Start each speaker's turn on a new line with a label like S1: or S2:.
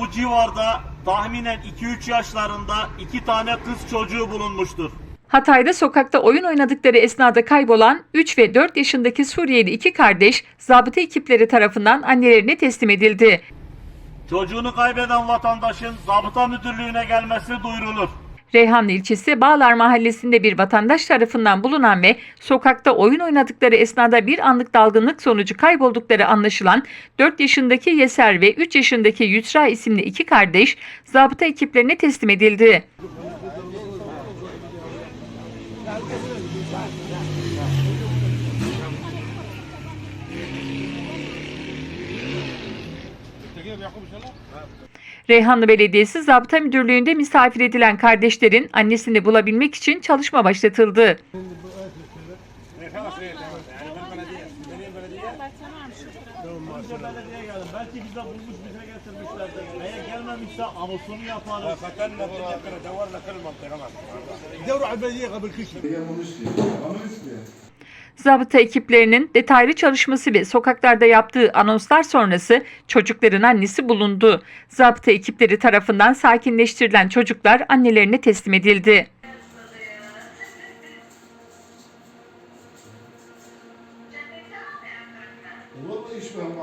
S1: bu civarda tahminen 2-3 yaşlarında iki tane kız çocuğu bulunmuştur.
S2: Hatay'da sokakta oyun oynadıkları esnada kaybolan 3 ve 4 yaşındaki Suriyeli iki kardeş zabıta ekipleri tarafından annelerine teslim edildi.
S1: Çocuğunu kaybeden vatandaşın zabıta müdürlüğüne gelmesi duyurulur.
S2: Reyhanlı ilçesi Bağlar mahallesinde bir vatandaş tarafından bulunan ve sokakta oyun oynadıkları esnada bir anlık dalgınlık sonucu kayboldukları anlaşılan 4 yaşındaki Yeser ve 3 yaşındaki Yusra isimli iki kardeş zabıta ekiplerine teslim edildi. Reyhanlı Belediyesi Zabıta Müdürlüğü'nde misafir edilen kardeşlerin annesini bulabilmek için çalışma başlatıldı.
S1: Belki bize bulmuş bize getirmişlerdir. Eğer gelmemişse avosunu yaparız.
S3: Fakalna buraya kadar
S4: davarla kalmam. Devru kabul kişi
S2: zabıta ekiplerinin detaylı çalışması ve sokaklarda yaptığı anonslar sonrası çocukların annesi bulundu. Zabıta ekipleri tarafından sakinleştirilen çocuklar annelerine teslim edildi.
S4: Olur mu